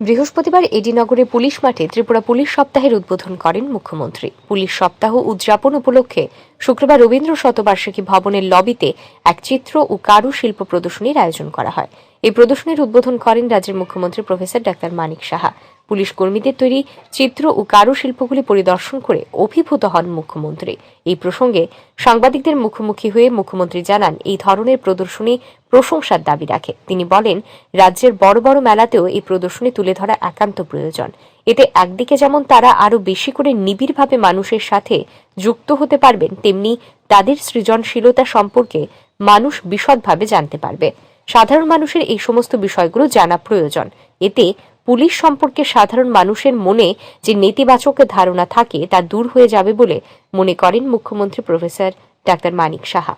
বৃহস্পতিবার এডিনগরে পুলিশ মাঠে ত্রিপুরা পুলিশ সপ্তাহের উদ্বোধন করেন মুখ্যমন্ত্রী। পুলিশ সপ্তাহ উদযাপন উপলক্ষে শুক্রবার রবীন্দ্র শতবার্ষিকী ভবনের লবিতে এক চিত্র ও কারু শিল্প প্রদর্শনীর আয়োজন করা হয়। এই প্রদর্শনীর উদ্বোধন করেন রাজ্যের মুখ্যমন্ত্রী professor doctor Manik Saha. Police কর্মীদের তৈরি চিত্র ও কারুশিল্পগুলি পরিদর্শন করে অভিভূত হন মুখ্যমন্ত্রী। এই প্রসঙ্গে সাংবাদিকদের মুখোমুখি হয়ে মুখ্যমন্ত্রী জানান, এই ধরনের প্রদর্শনী প্রশংসার দাবি রাখে। তিনি বলেন, রাজ্যের বড় বড় মেলাতেও এই প্রদর্শনী তুলে ধরা একান্ত প্রয়োজন। এতে একদিকে যেমন তারা আরও বেশি করে নিবিড়ভাবে মানুষের সাথে যুক্ত হতে পারবেন, তেমনি তাদের সৃজনশীলতা সম্পর্কে মানুষ বিশদভাবে জানতে পারবে। সাধারণ মানুষের এই সমস্ত বিষয়গুলো জানা প্রয়োজন। এতে পুলিশ সম্পর্কে সাধারণ মানুষের মনে যে নেতিবাচক ধারণা থাকে তা দূর হয়ে যাবে বলে মনে করেন মুখ্যমন্ত্রী প্রফেসর ডাক্তার মানিক সাহা।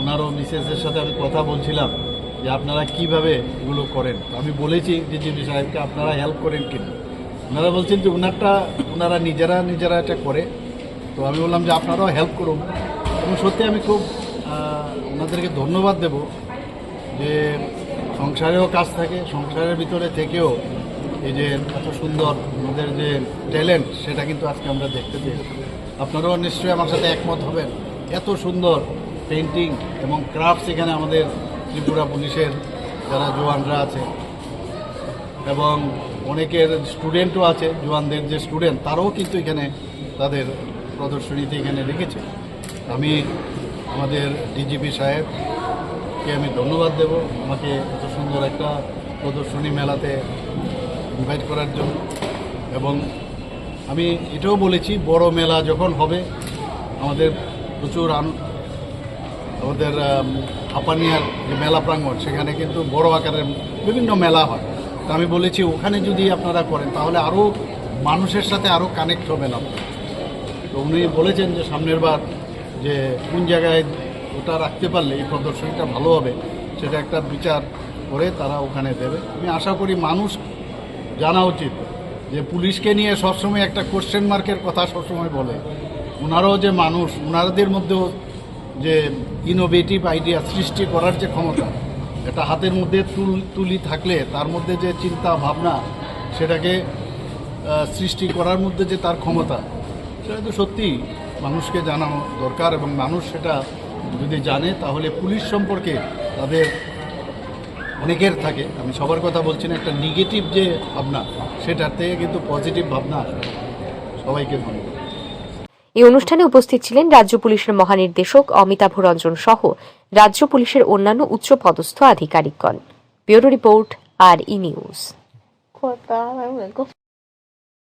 ওনারও মিসেসের সাথে আমি কথা বলছিলাম যে আপনারা কীভাবে এগুলো করেন। আমি বলেছি ডিজিপি সাহেবকে আপনারা হেল্প করেন কিনা। ওনারা বলছেন যে ওনারটা, ওনারা নিজেরা নিজেরা এটা করে। তো আমি বললাম যে আপনারাও হেল্প করুন। এবং সত্যি আমি খুব ওনাদেরকে ধন্যবাদ দেব যে সংসারেও কাজ থাকে, সংসারের ভিতরে থেকেও এই যে এত সুন্দর ওনাদের যে ট্যালেন্ট সেটা কিন্তু আজকে আমরা দেখতে পেয়েছি। আপনারাও নিশ্চয়ই আমার সাথে একমত হবেন। এত সুন্দর পেন্টিং এবং ক্রাফটস এখানে আমাদের ত্রিপুরা পুলিশের যারা জোয়ানরা আছে এবং অনেকের স্টুডেন্টও আছে জোয়ানদের যে স্টুডেন্ট তারাও কিন্তু এখানে তাদের প্রদর্শনীতে এখানে রেখেছে। আমি আমাদের ডিজিপি সাহেবকে আমি ধন্যবাদ দেব। আমাকে এত সুন্দর একটা প্রদর্শনী মেলাতে ইনভাইট করার জন্য। এবং আমি এটাও বলেছি বড় মেলা যখন হবে আমাদের প্রচুর আমাদের আম, হাপানিয়ার যে মেলা প্রাঙ্গণ সেখানে কিন্তু বড় আকারের বিভিন্ন মেলা হয়। তো আমি বলেছি ওখানে যদি আপনারা করেন তাহলে আরও মানুষের সাথে আরও কানেক্ট হবেন আপনারা তো উনি বলেছেন যে সামনের বার যে কোন জায়গায় ওটা রাখতে পারলে এই প্রদর্শনীটা ভালো হবে সেটা একটা বিচার করে তারা ওখানে দেবে। আমি আশা করি মানুষ জানা উচিত যে পুলিশকে নিয়ে সবসময় একটা কোশ্চেন মার্কের কথা সবসময় বলে। ওনারাও যে মানুষ ওনাদের মধ্যেও যে ইনোভেটিভ আইডিয়া সৃষ্টি করার যে ক্ষমতা, এটা হাতের মধ্যে তুল, তুলি থাকলে, তার মধ্যে যে চিন্তা ভাবনা, সেটাকে সৃষ্টি করার মধ্যে যে তার ক্ষমতা, সেটা তো সত্যি মানুষকে জানানো দরকার এবং মানুষ সেটা যদি জানে, তাহলে পুলিশ সম্পর্কে তাদের অনেকের থাকে। আমি সবার কথা বলছি না একটা নেগেটিভ যে ভাবনা সেটার থেকে কিন্তু পজিটিভ ভাবনা সবাইকে ধন্যবাদ। এই অনুষ্ঠানে উপস্থিত ছিলেন রাজ্য পুলিশের মহানির্দেশক অমিতাভ রঞ্জন সহ রাজ্য পুলিশের অন্যান্য উচ্চ পদস্থ আধিকারিকগণ। Bureau report R E news.